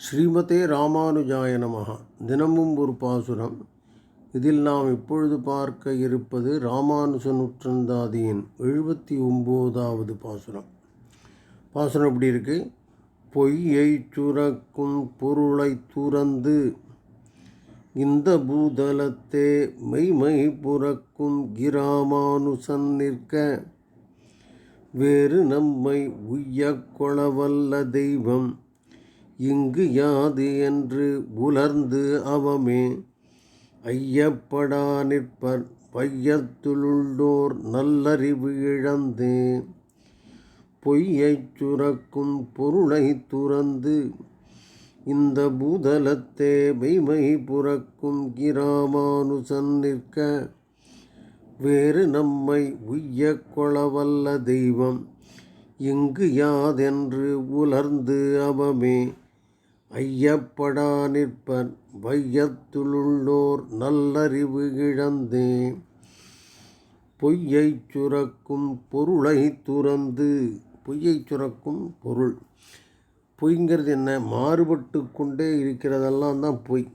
ஸ்ரீமதே ராமானுஜாய நமகா தினமும் ஒரு பாசுரம். இதில் நாம் இப்பொழுது பார்க்க இருப்பது ராமானுஜ நூற்றந்தாதியின் எழுபத்தி ஒம்போதாவது பாசுரம். பாசுரம் எப்படி இருக்கு? பொய்யை சுரக்கும் பொருளை துறந்து இந்த பூதலத்தே மெய்மை புறக்கும் கிராமானுசன் நிற்க வேறு நம்மை உய்ய கொளவல்ல தெய்வம். இங்கு யாது என்று உலர்ந்து அவமே. ஐயப்படா நிற்பர் பையத்துளுள்ளோர் நல்லறிவு இழந்து. பொய்யைச் சுரக்கும் பொருளை துறந்து இந்த பூதலத்தே மெய்மை புறக்கும் கிராமானுசன் நிற்க. வேறு நம்மை உய்யக் கொளவல்ல தெய்வம். இங்கு யாதென்று உலர்ந்து அவமே. ஐயப்படா நிற்பர் வையத்துளுள்ளோர் நல்லறிவு இழந்தே. பொய்யைச் சுரக்கும் பொருளை துறந்து பொய்யைச் சுரக்கும் பொருள். பொய்ங்கிறது என்ன? மாறுபட்டு கொண்டே இருக்கிறதெல்லாம் தான் பொய்.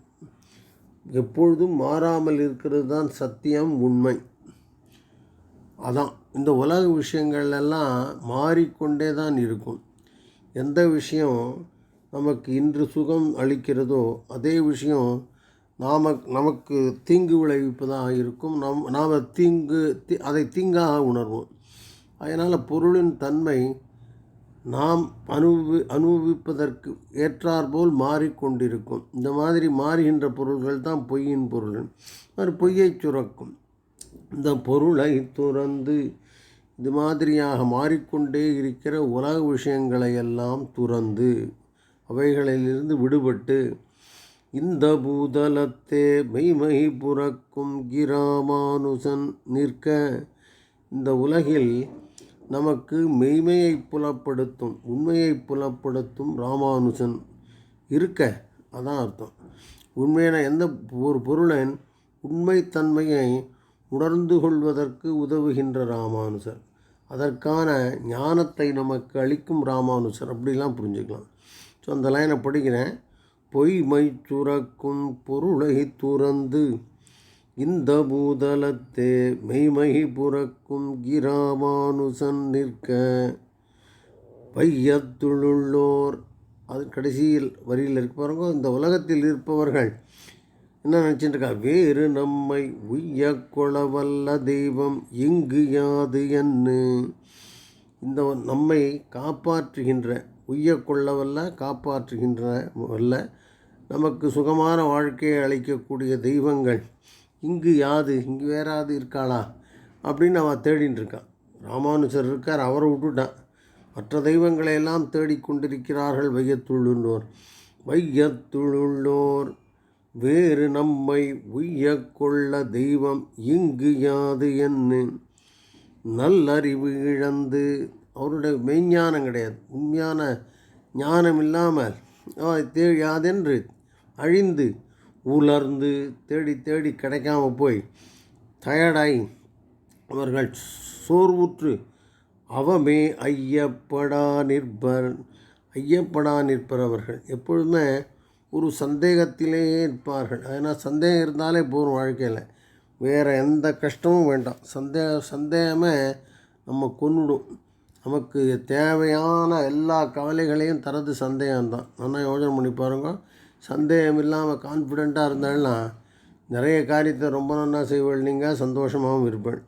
எப்பொழுதும் மாறாமல் இருக்கிறது தான் சத்தியம் உண்மை. அதான். இந்த உலக விஷயங்கள் எல்லாம் மாறிக்கொண்டே தான் இருக்கும். எந்த விஷயம் நமக்கு இன்று சுகம் அளிக்கிறதோ அதே விஷயம் நாம நமக்கு தீங்கு விளைவிப்பதாக இருக்கும். நம் நாம் தீங்கு தி அதை தீங்காக உணர்வோம். அதனால் பொருளின் தன்மை நாம் அனுபவி அனுபவிப்பதற்கு ஏற்றாற்போல் மாறிக்கொண்டிருக்கும். இந்த மாதிரி மாறுகின்ற பொருள்கள் தான் பொய்யின் பொருள். அது பொய்யை சுரக்கும். இந்த பொருளை துறந்து இது மாதிரியாக மாறிக்கொண்டே இருக்கிற உலக விஷயங்களை எல்லாம் துறந்து அவைகளிலிருந்து விடுபட்டு இந்த பூதலத்தே மெய்மை புறக்கும் கிராமானுசன் நிற்க இந்த உலகில் நமக்கு மெய்மையை புலப்படுத்தும் உண்மையை புலப்படுத்தும் ராமானுஜன் இருக்க. அதான் அர்த்தம். உண்மையான எந்த ஒரு பொருளின் உண்மைத்தன்மையை உணர்ந்து கொள்வதற்கு உதவுகின்ற ராமானுஜர் அதற்கான ஞானத்தை நமக்கு அளிக்கும் ராமானுஜர் அப்படிலாம் புரிஞ்சுக்கலாம். ஸோ அந்த லைனை படிக்கிறேன். பொய்மை சுரக்கும் பொருளை துறந்து இந்த பூதலத்தே மெய்மை புறக்கும் கிராமானுசன் நிற்க பையத்துளுள்ளோர் அது கடைசியில் வரியில் இருக்க பாருங்க. இந்த உலகத்தில் இருப்பவர்கள் என்ன நினச்சிட்டு இருக்கா? வேறு நம்மை உய்ய கொளவல்ல தெய்வம் இங்கு யாது என்று இந்த நம்மை காப்பாற்றுகின்ற உய்ய கொள்ளவல்ல காப்பாற்றுகின்ற வல்ல நமக்கு சுகமான வாழ்க்கையை அளிக்கக்கூடிய தெய்வங்கள் இங்கு யாது இங்கு வேறாவது இருக்காளா? அப்படின்னு அவன் தேடின்னு இருக்கான் ராமானுஜர் இருக்கார் அவரை விட்டுட்டான். மற்ற தெய்வங்களை எல்லாம் தேடிக்கொண்டிருக்கிறார்கள் வையத்துள்ளுள்ளோர் வையத்துள்ளுள்ளோர் வேறு நம்மை உய்ய கொள்ள தெய்வம் இங்கு யாது என்று நல்லறிவு இழந்து அவருடைய மெய்ஞானம் கிடையாது. உண்மையான ஞானம் இல்லாமல் தே யாதென்று அழிந்து உலர்ந்து தேடி தேடி கிடைக்காம போய் டயர்டாகி அவர்கள் சோர்வுற்று அவமே ஐயப்படா நிற்பர் ஐயப்படா நிற்பர் அவர்கள். எப்பொழுதுமே ஒரு சந்தேகத்திலேயே இருப்பார்கள். ஏன்னா சந்தேகம் இருந்தாலே போகும் வாழ்க்கையில். வேறு எந்த கஷ்டமும் வேண்டாம். சந்தேக சந்தேகமே நம்ம கொன்னுடும். நமக்கு தேவையான எல்லா கவலைகளையும் தரது சந்தேகம்தான். நல்லா யோசனை பண்ணி பாருங்க. சந்தேகம் இல்லாமல் கான்ஃபிடெண்ட்டாக இருந்தாலும் நிறைய காரியத்தை ரொம்ப நல்லா செய்வள். நீங்கள் சந்தோஷமாகவும் இருப்பேன்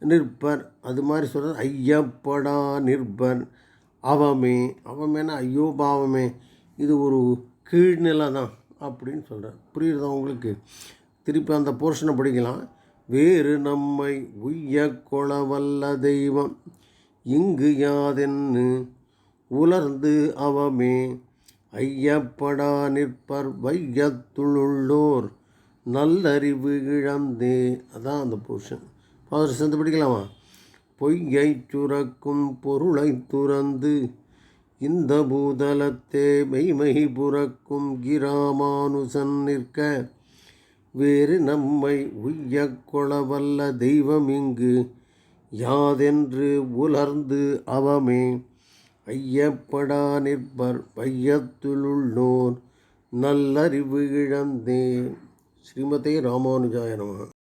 நிற்பர். அது மாதிரி சொல்கிறது ஐயப்படா நிற்பர். அவமே. அவமேனா ஐயோ பாவமே. இது ஒரு கீழ்நிலை தான் அப்படின்னு சொல்கிறேன் புரியுறதா உங்களுக்கு? திருப்பி அந்த போர்ஷனை படிக்கலாம். வேறு நம்மை உய்ய கொளவல்ல தெய்வம் இங்கு யாதென்னு உலர்ந்து அவமே. ஐயப்படா நிற்பர் வையத்துளுள்ளோர் நல்லறிவு இழந்தே. அதான் அந்த போர்ஷன் ஃபாதர் சேர்ந்து படிக்கலாமா? பொய்யை சுரக்கும் பொருளை துறந்து இந்த பூதலத்தே மெய்மை புறக்கும் கிராமானுசன் நிற்க வேறு நம்மை உய்ய கொளவல்ல தெய்வம் இங்கு யாதென்று உலர்ந்து அவமே ஐயப்படா நிற்பர் பையத்துளுள்ளோர் நல்லறிவு இழந்தே. ஸ்ரீமதே ராமானுஜாய நமः